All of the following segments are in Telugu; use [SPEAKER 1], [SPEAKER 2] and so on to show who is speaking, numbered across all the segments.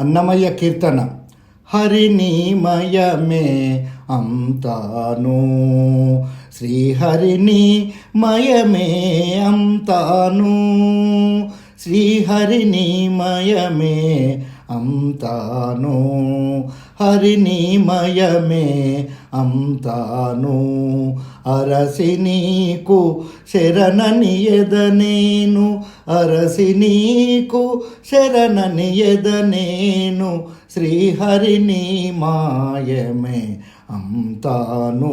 [SPEAKER 1] అన్నమయ్య కీర్తన. హరిణీమయమే అంతాను. శ్రీహరిణి మయమే అంతాను. శ్రీహరిణి మయమే అంతాను. హరిణీమయమే అంతాను. అరసి నీకు శరణని ఎదనేను అరసి నీకు శరణని ఎదనేను శ్రీహరిని మాయమే అంతాను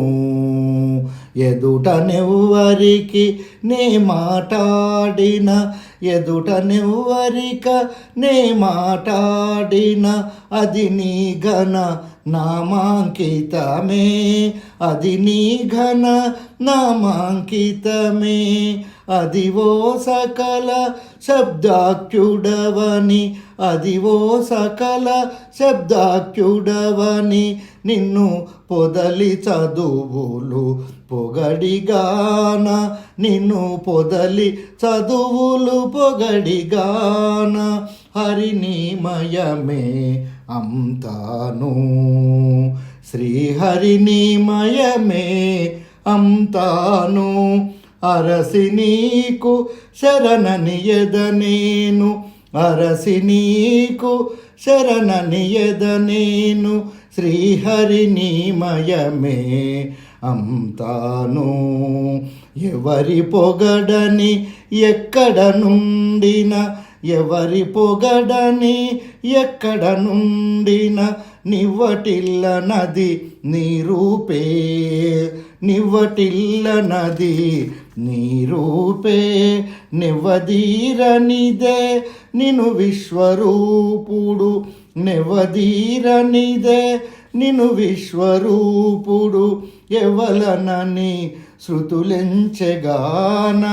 [SPEAKER 1] ఎదుటనెవ్వరికి నే మాట్లాడిన ఎదుటనెవ్వరిక నే మాటాడిన అది నీ ఘన నామాంకితమే. అది నీ ఘన నామాంకితమే. అదివో సకల శబ్దాఖ్యుడవని అదివో సకల శబ్దాఖ్యుడవని నిన్ను పొదలి చదువులు పొగడిగాన నిన్ను పొదలి చదువులు పొగడిగాన హరినిమయమే అంతాను. శ్రీహరినిమయమే అంతాను. అరసి నీకు శరణనియద నేను అరసి నీకు శరణనియద నేను శ్రీహరినిమయమే అంతాను. ఎవరి పొగడని ఎక్కడ నుండిన? ఎవరి పొగడని ఎక్కడ నుండిన? నివ్వటిల్ల నది నీ రూపే. నివ్వటిల్ల నది నీ రూపే నెవ్వదీరనిదే నిను విశ్వరూపుడు. నెవ్వదీరనిదే నిను విశ్వరూపుడు. ఎవలనని శృతులెంచెగాన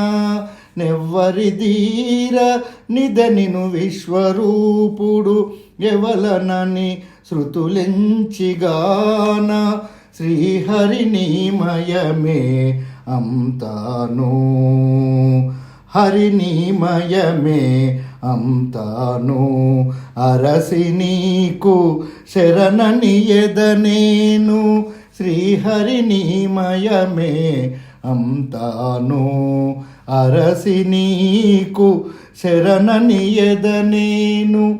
[SPEAKER 1] నెవ్వరిదీర నిద నిను విశ్వరూపుడు. ఎవలనని శృతులెంచిగానా శ్రీహరినిమయమే అంతాను. హరినిమయమే అంతాను. అరసి నీకు శరణని ఎదనేను. శ్రీహరినిమయమే అంతాను. అరసి నీకు శరణని ఎదనేను.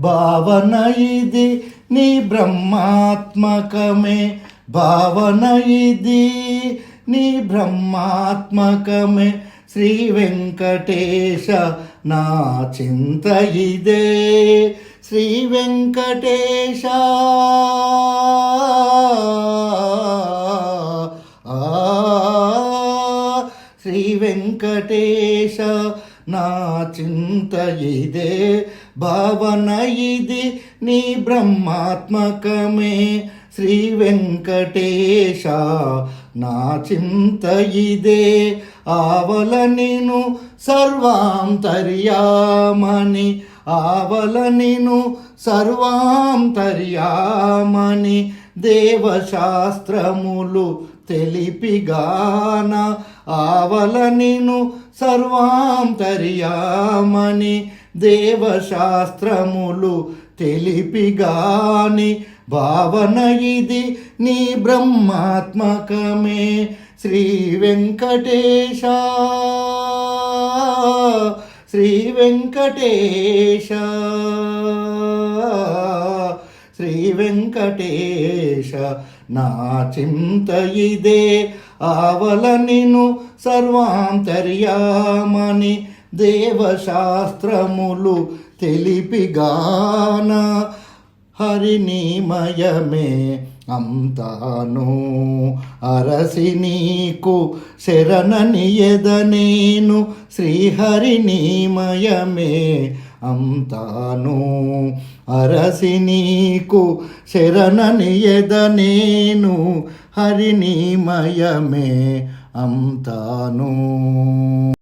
[SPEAKER 1] భావన ఇది నీ బ్రహ్మాత్మకమే. భావన ఇది నీ బ్రహ్మాత్మకమే. శ్రీ వెంకటేశ నా చింత ఇదే. శ్రీ వెంకటేశ. ఆ, శ్రీ వెంకటేశ నా చింత ఇదే. భావన ఇది నీ బ్రహ్మాత్మకమే. శ్రీ వెంకటేశ నా చింత ఇదే. ఆవల నేను సర్వాంతర్యామణి ఆవల నేను సర్వాంతర్యామణి దేవశాస్త్రములు తెలిపిగాన. ఆవల నేను సర్వాంతర్యామణి దేవశాస్త్రములు తెలిపిగాని. భావన ఇది నీ బ్రహ్మాత్మకమే. శ్రీ వెంకటేశ. శ్రీ వెంకటేశ. శ్రీ వెంకటేశ నా చింత ఇదే. ఆవల నిను సర్వాంతర్యామని దేవశాస్త్రములు తెలిపిగానా. హరినిమయమే అంతాను. అరసి నీకు శరణని ఎదనేను శ్రీహరినిమయమే అంతాను. అరసి నీకు శరణని ఎదనేను హరినిమయమే అంతాను.